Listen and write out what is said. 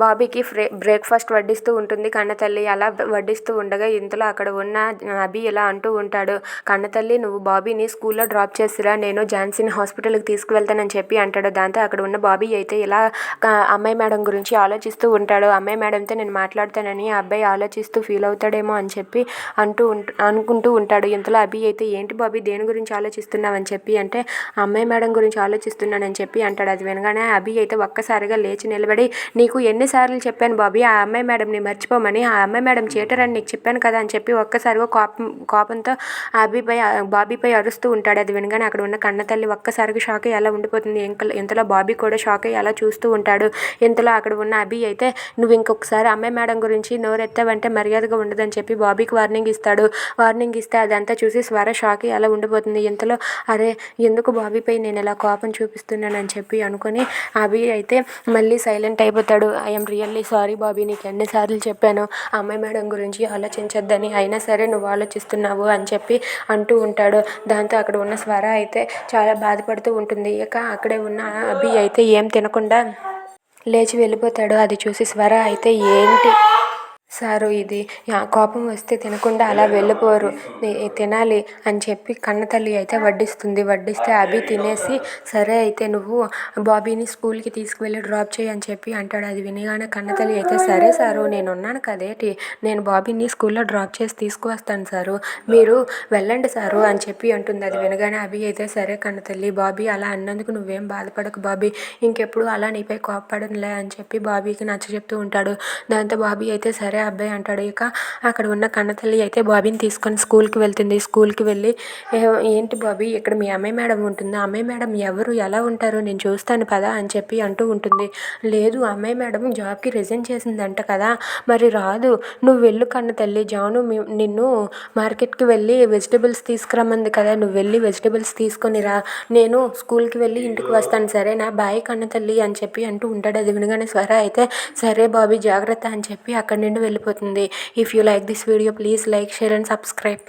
బాబీకి ఫ్రే breakfast వడ్డిస్తూ ఉంటుంది. కన్నతల్లి అలా వడ్డిస్తూ ఉండగా ఇంతలో అక్కడ ఉన్న అభి ఇలా అంటూ ఉంటాడు. కన్నతల్లి నువ్వు బాబీని స్కూల్లో డ్రాప్ చేసిరా. నేను ఝాన్సీని హాస్పిటల్కి తీసుకువెళ్తానని చెప్పి అంటాడు. దాంతో అక్కడ ఉన్న బాబీ అయితే ఇలా అమ్మాయి మేడం గురించి ఆలోచిస్తూ ఉంటాడు. అమ్మాయి మేడంతో నేను మాట్లాడతానని ఆ అబ్బాయి ఆలోచిస్తూ ఫీల్ అవుతాడేమో అని చెప్పి అంటూ అనుకుంటూ ఉంటాడు. ఇంతలో అభి అయితే ఏంటి బాబీ దేని గురించి ఆలోచిస్తున్నావని చెప్పి అంటే అమ్మాయి మేడం గురించి ఆలోచిస్తున్నానని చెప్పి అంటాడు. అది వినగానే అభి అయితే ఒక్కసారిగా లేచి నిలబడి నీకు ఎన్ని ఎన్నిసార్లు చెప్పాను బాబీ ఆ అమ్మాయి మేడంని మర్చిపోమని ఆ అమ్మాయి మేడం చీటర్ అని నీకు చెప్పాను కదా అని చెప్పి ఒక్కసారిగా కోపం కోపంతో అభిపై బాబీపై అరుస్తూ ఉంటాడు. అది వినగానే అక్కడ ఉన్న కన్నతల్లి ఒక్కసారిగా షాక్ అయ్యి అలా ఉండిపోతుంది ఇంతలో బాబీ కూడా షాక్ అయ్యి అలా చూస్తూ ఉంటాడు. ఇంతలో అక్కడ ఉన్న అభి అయితే నువ్వు ఇంకొకసారి అమ్మాయి మేడం గురించి నోరెత్తావంటే మర్యాదగా ఉండదని చెప్పి బాబీకి వార్నింగ్ ఇస్తాడు. వార్నింగ్ ఇస్తే అదంతా చూసి స్వర షాక్ అయ్యి అలా ఉండిపోతుంది. ఇంతలో అరే ఎందుకు బాబీపై నేను ఇలా కోపం చూపిస్తున్నానని చెప్పి అనుకొని అభి అయితే మళ్ళీ సైలెంట్ అయిపోతాడు. I'm really sorry Bobby. నీకు ఎన్నిసార్లు చెప్పాను ఆ అమ్మాయి మేడం గురించి ఆలోచించొద్దని అయినా సరే నువ్వు ఆలోచిస్తున్నావు అని చెప్పి అంటూ ఉంటాడు. దాంతో అక్కడ ఉన్న స్వర అయితే చాలా బాధపడుతూ ఉంటుంది. ఇక అక్కడే ఉన్న అభి అయితే ఏం తినకుండా లేచి వెళ్ళిపోతాడు. అది చూసి స్వర అయితే ఏంటి? సారు ఇది యా- కోపం వస్తే తినకుండా అలా వెళ్ళిపోరు. తినాలి అని చెప్పి కన్నతల్లి అయితే వడ్డిస్తుంది. వడ్డిస్తే అభి తినేసి సరే అయితే నువ్వు బాబీని స్కూల్కి తీసుకువెళ్ళి డ్రాప్ చేయి అని చెప్పి అంటాడు. అది వినగానే కన్నతల్లి అయితే సరే సారు నేను ఉన్నాను కదేటి నేను బాబీని స్కూల్లో డ్రాప్ చేసి తీసుకువస్తాను సారు. మీరు వెళ్ళండి సారు అని చెప్పి అంటుంది. అది వినగానే అభి అయితే సరే కన్నతల్లి బాబీ అలా అన్నందుకు నువ్వేం బాధపడకు బాబీ ఇంకెప్పుడు అలా నీపై కోపపడనులే అని చెప్పి బాబీకి నచ్చ చెప్తూ ఉంటాడు. దాంతో బాబీ అయితే సరే అబ్బాయి అంటాడు ఇక అక్కడ ఉన్న కన్నతల్లి అయితే బాబీని తీసుకొని స్కూల్కి వెళ్తుంది. స్కూల్కి వెళ్ళి ఏంటి బాబీ ఇక్కడ మీ అమ్మాయి మేడం ఉంటుంది. ఆ అమ్మాయి మేడం ఎవరు? ఎలా ఉంటారు? నేను చూస్తాను పదా అని చెప్పి అంటూ ఉంటుంది. లేదు అమ్మాయి మేడం జాబ్కి రిజైన్ చేసిందంట కదా. మరి రాదు. నువ్వు వెళ్ళు కన్న తల్లి. జాను నిన్ను మార్కెట్కి వెళ్ళి వెజిటబుల్స్ తీసుకురమ్మంది కదా. నువ్వు వెళ్ళి వెజిటబుల్స్ తీసుకొని రా. నేను స్కూల్కి వెళ్ళి ఇంటికి వస్తాను సరే నా బాయ్ కన్న తల్లి అని చెప్పి అంటూ ఉంటాడు. అది వినగానే స్వర అయితే సరే బాబీ జాగ్రత్త అని చెప్పి అక్కడి నుండి వెళ్ళిపోతుంది. If you like this video please like share and subscribe